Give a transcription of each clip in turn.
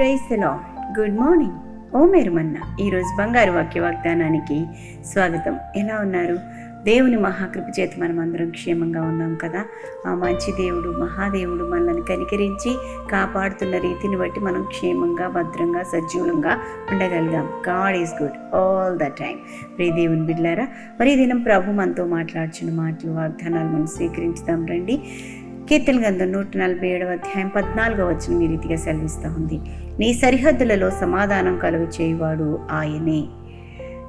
Praise the good morning. ఓ మేరు మన్న ఈరోజు బంగారు వాక్య వాగ్దానానికి స్వాగతం. ఎలా ఉన్నారు? దేవుని మహాకృప చేతి మనం అందరం క్షేమంగా ఉన్నాం కదా? ఆ మంచి దేవుడు మహాదేవుడు మనల్ని కనికరించి కాపాడుతున్న రీతిని బట్టి మనం క్షేమంగా భద్రంగా సజీవంగా ఉండగలిగాం God is good all the time. Pray దేవుని బిడ్లారా మరి దినం ప్రభు మనతో మాట్లాడుచున్న మాటలు వాగ్దానాలు మనం స్వీకరించుదాం రండి. కీర్తన గంధం నూట నలభై ఏడవ అధ్యాయం పద్నాలుగో వచ్చిన ఈ రీతిగా సెలవిస్తూ ఉంది. నీ సరిహద్దులలో సమాధానం కలుగు చేయువాడు ఆయనే.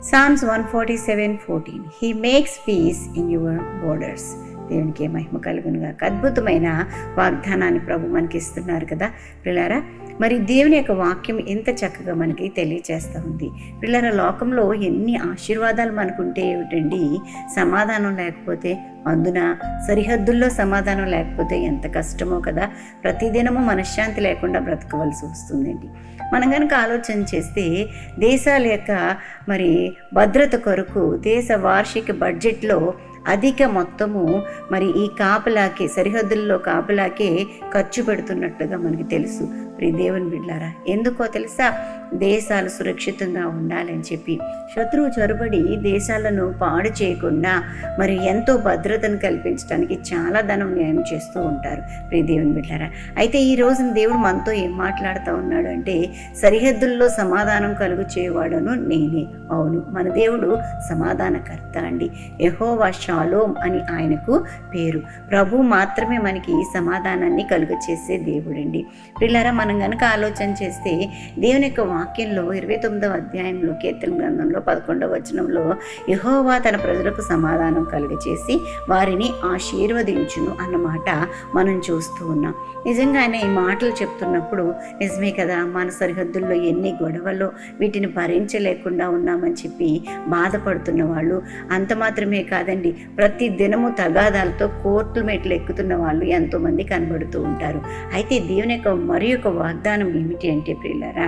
Psalms one forty seven fourteen he makes peace in your borders దేవునికి మహిమ కలుగునుగా అద్భుతమైన వాగ్దానాన్ని ప్రభు మనకి ఇస్తున్నారు కదా. పిల్లారా మరి దేవుని యొక్క వాక్యం ఎంత చక్కగా మనకి తెలియచేస్తూ ఉంది పిల్లల లోకంలో ఎన్ని ఆశీర్వాదాలు మనకుంటే ఏమిటండి? సమాధానం లేకపోతే అందున సరిహద్దుల్లో సమాధానం లేకపోతే ఎంత కష్టమో కదా? ప్రతిదినము మనశ్శాంతి లేకుండా బ్రతకవలసి వస్తుందండి. మనం కనుక ఆలోచన చేస్తే దేశాల యొక్క మరి భద్రత కొరకు దేశ వార్షిక బడ్జెట్లో అధిక మొత్తము మరి ఈ కాపలాకే సరిహద్దుల్లో కాపలాకే ఖర్చు పెడుతున్నట్టుగా మనకి తెలుసు. ప్రియ దేవుని బిడ్లారా ఎందుకో తెలుసా? దేశాలు సురక్షితంగా ఉండాలని చెప్పి. శత్రువు చొరబడి దేశాలను పాడు చేయకుండా మరి ఎంతో భద్రతను కల్పించడానికి చాలా ధనం వ్యయం చేస్తూ ఉంటారు. ప్రియ దేవుని బిడ్డారా అయితే ఈ రోజున దేవుడు మనతో ఏం మాట్లాడుతూ ఉన్నాడు అంటే సరిహద్దుల్లో సమాధానం కలుగు చేయవాడను నేనే. అవును మన దేవుడు సమాధానకర్త అండి. యహోవా షాలోమ్ అని ఆయనకు పేరు. ప్రభు మాత్రమే మనకి ఈ సమాధానాన్ని కలుగ చేసే దేవుడండి. పిల్లరా మనం కనుక ఆలోచన చేస్తే దేవుని యొక్క వాక్యంలో ఇరవై తొమ్మిదవ అధ్యాయంలో కీర్తన గ్రంథంలో పదకొండవ వచనంలో యహోవా తన ప్రజలకు సమాధానం కలుగచేసి వారిని ఆశీర్వదించును అన్నమాట మనం చూస్తూ ఉన్నాం. నిజంగానే ఈ మాటలు చెప్తున్నప్పుడు నిజమే కదా మన సరిహద్దుల్లో ఎన్ని గొడవలు వీటిని భరించలేకుండా ఉన్నామని చెప్పి బాధపడుతున్న వాళ్ళు అంత మాత్రమే కాదండి ప్రతి దినము తగాదాలతో కోర్టు మెట్లు ఎక్కుతున్న వాళ్ళు ఎంతోమంది కనబడుతూ ఉంటారు. అయితే దేవుని యొక్క మరి యొక్క వాగ్దానం ఏమిటి అంటే ప్రియులరా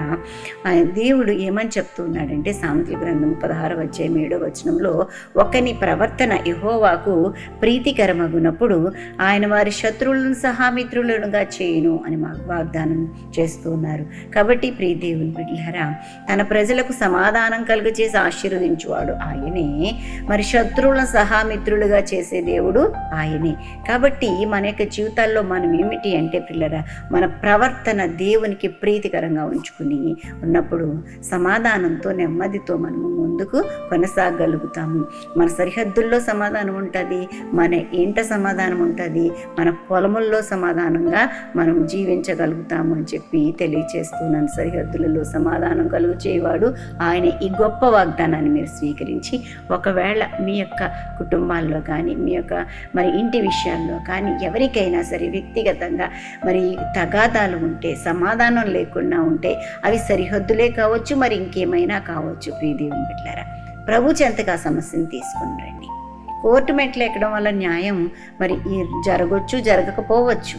దేవుడు ఏమని చెప్తున్నాడంటే సామెతల గ్రంథం పదహారు వచ్చే ఏడో వచనంలో ఒకని ప్రవర్తన ఇహోవాకు ప్రీతికరమగునప్పుడు ఆయన వారి శత్రువులను సహా మిత్రులుగా చేయను అని మాకు వాగ్దానం చేస్తూ ఉన్నారు. కాబట్టి ప్రియ దేవుని బిడ్డలారా తన ప్రజలకు సమాధానం కలుగజేసి ఆశీర్వదించువాడు ఆయనే. మరి శత్రువులను సహా మిత్రులుగా చేసే దేవుడు ఆయనే. కాబట్టి మన యొక్క జీవితాల్లో మనం ఏమిటి అంటే పిల్లరా మన ప్రవర్తన దేవునికి ప్రీతికరంగా ఉంచుకుని ఉన్నప్పుడు సమాధానంతో నెమ్మదితో మనము ముందుకు కొనసాగలుగుతాము. మన సరిహద్దుల్లో సమాధానం ఉంటుంది మన ఇంట సమాధానం ఉంటుంది మన పొలముల్లో సమాధానంగా మనం జీవించగలుగుతాము అని చెప్పి తెలియచేస్తున్నాను. సరిహద్దులలో సమాధానం కలుగు చేయవాడు ఆయన ఈ గొప్ప వాగ్దానాన్ని మీరు స్వీకరించి ఒకవేళ మీ యొక్క కుటుంబాల్లో కానీ మీ యొక్క మరి ఇంటి విషయాల్లో కానీ ఎవరికైనా సరే వ్యక్తిగతంగా మరి తగాదాలు ఉంటే సమాధానం లేకుండా ఉంటే అవి సరిహద్దులే కావచ్చు మరి ఇంకేమైనా కావచ్చు. ప్రియదేవుని బిడ్డారా ప్రభు చెంతగా సమస్యను తీసుకుని రండి. కోర్టు మెట్లు ఎక్కడం వల్ల న్యాయం మరి జరగొచ్చు జరగకపోవచ్చు.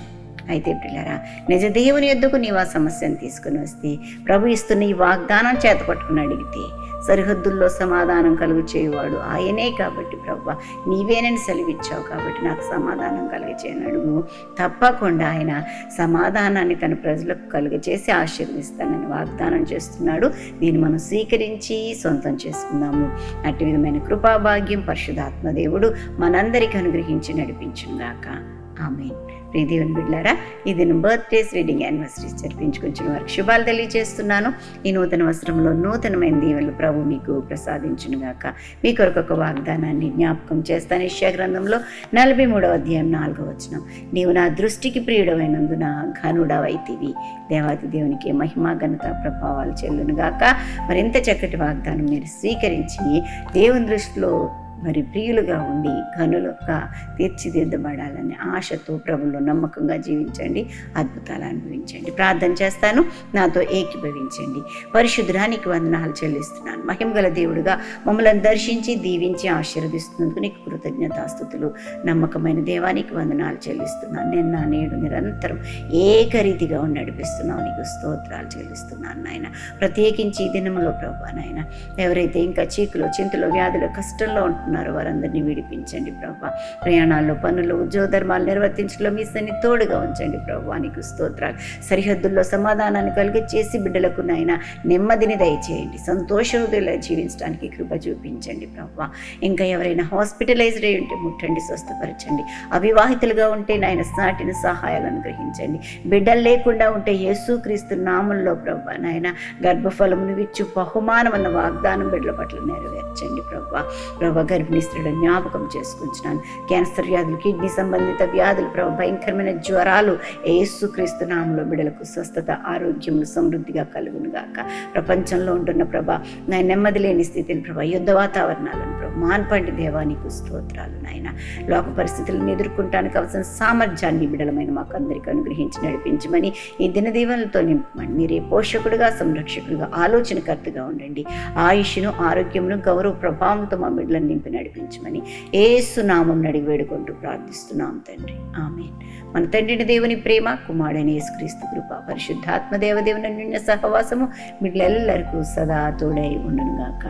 అయితే పిల్లరా నిజ దేవుని ఎద్దుకు నీవు ఆ సమస్యను తీసుకుని వస్తే ప్రభు ఇస్తున్న ఈ వాగ్దానం చేత పట్టుకుని అడిగితే సరిహద్దుల్లో సమాధానం కలుగు చేయవాడు ఆయనే కాబట్టి ప్రభు నీవేనని సెలవిచ్చావు కాబట్టి నాకు సమాధానం కలిగచేయని అడుగు. తప్పకుండా ఆయన సమాధానాన్ని తన ప్రజలకు కలుగచేసి ఆశీర్వదిస్తానని వాగ్దానం చేస్తున్నాడు. దీన్ని మనం స్వీకరించి సొంతం చేసుకుందాము. అటు విధమైన కృపాభాగ్యం పరిశుధాత్మ దేవుడు మనందరికీ అనుగ్రహించి నడిపించుగాక ఆమెన్. ప్రియ దేవుని బిడ్డారా ఈ దినం బర్త్డేస్ రీడింగ్ యానివర్సరీస్ జరిపించుకుంటున్న వారికి శుభాలు తెలియజేస్తున్నాను. ఈ నూతన వస్త్రంలో నూతనమైన దీవెలు ప్రభు మీకు ప్రసాదించును గాక. మీ కొరకు ఒక వాగ్దానాన్ని జ్ఞాపకం చేస్తాను. ఇష్యా గ్రంథంలో నలభై మూడవ అధ్యాయం నాలుగవ వచనం. నీవు నా దృష్టికి ప్రియుడమైనందున ఘనుడవైతివి. దేవాది దేవునికి మహిమా ఘనత ప్రభావాలు చెల్లును గాక. మరింత చక్కటి వాగ్దానం మీరు స్వీకరించి దేవుని దృష్టిలో మరి ప్రియులుగా ఉండి కనులొక్క తీర్చిదిద్దబడాలని ఆశతో ప్రభులో నమ్మకంగా జీవించండి అద్భుతాలు అనుభవించండి. ప్రార్థన చేస్తాను నాతో ఏకీభవించండి. పరిశుద్ధానికి వందనాలు చెల్లిస్తున్నాను. మహిమగల దేవుడుగా మమ్మల్ని దర్శించి దీవించి ఆశీర్వదిస్తున్నందుకు నీకు కృతజ్ఞతాస్థుతులు. నమ్మకమైన దేవానికి వందనాలు చెల్లిస్తున్నాను. నిన్న నేడు నిరంతరం ఏకరీతిగా ఉన్న నడిపిస్తున్నావు నీకు స్తోత్రాలు చెల్లిస్తున్నాను నాయన. ప్రత్యేకించి ఈ దినంలో ప్రభా నాయన ఎవరైతే ఇంకా చీకులో చింతలో వ్యాధులు కష్టంలో ఉంటున్నారో వారందరినీ విడిపించండి ప్రభా. ప్రయాణాల్లో పనులు ఉద్యోగ ధర్మాలు నిర్వర్తించడంలో మీ సన్ని తోడుగా ఉంచండి ప్రభా. నీకు స్తోత్రాలు. సరిహద్దుల్లో సమాధానాన్ని కలిగి చేసి బిడ్డలకు నాయన నెమ్మదిని దయచేయండి. సంతోషంతో జీవించడానికి కృప చూపించండి ప్రభా. ఇంకా ఎవరైనా హాస్పిటలైజ్డ్ అయి ఉంటే ముట్టండి స్వస్థపరచండి. అవివాహితులుగా ఉంటే నాయన సాటిన సహాయాలు గ్రహించండి బిడ్డలు లేకుండా ఉంటే యేసుక్రీస్తు నామంలో ప్రభా నాయన గర్భఫలమును విచ్చు బహుమానం అన్న వాగ్దానం బిడ్డల పట్ల నెరవేర్చండి ప్రభా. ప్రభా గర్భిణీ జ్ఞాపకం చేసుకుంటున్నాను. క్యాన్సర్ వ్యాధులు కిడ్నీ సంబంధిత వ్యాధులు ప్రభా భయంకరమైన జ్వరాలు యేసుక్రీస్తు నామంలో బిడలకు స్వస్థత ఆరోగ్యములు సమృద్ధిగా కలుగును గాక. ప్రపంచంలో ఉంటున్న ప్రభా నా నెమ్మది లేని స్థితిని ప్రభా యుద్ధ వాతావరణాలను ప్రభ మాన్పండి దేవానికి స్తోత్రాలు నాయన. లోక పరిస్థితులను ఎదుర్కొంటానికి అవసరం సామర్థ్యాన్ని బిడలమైన మాకు అందరికీ అనుగ్రహించి నడిపించమని ఈ దినదీవనలతో నింపమని మీరే పోషకుడుగా సంరక్షకుడుగా ఆలోచనకర్తగా ఉండండి. ఆయుష్ను ఆరోగ్యమును గౌరవ ప్రభావంతో మా బిడ్డలను నింపి నడిపించమని ఏసునామం నడిగి వేడుకుంటూ ప్రార్థిస్తున్నాం తండ్రి. ఆమె మన తండ్రిని దేవుని ప్రేమ కుమారుడైన యేసుక్రీస్తు కృప పరిశుద్ధాత్మ దేవదేవుని నిన్న సహవాసము బిడ్డలెల్లరికూ సదా తోడై ఉండునుగాక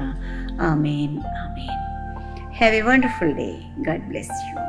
amen. Amen. Have a wonderful day God bless you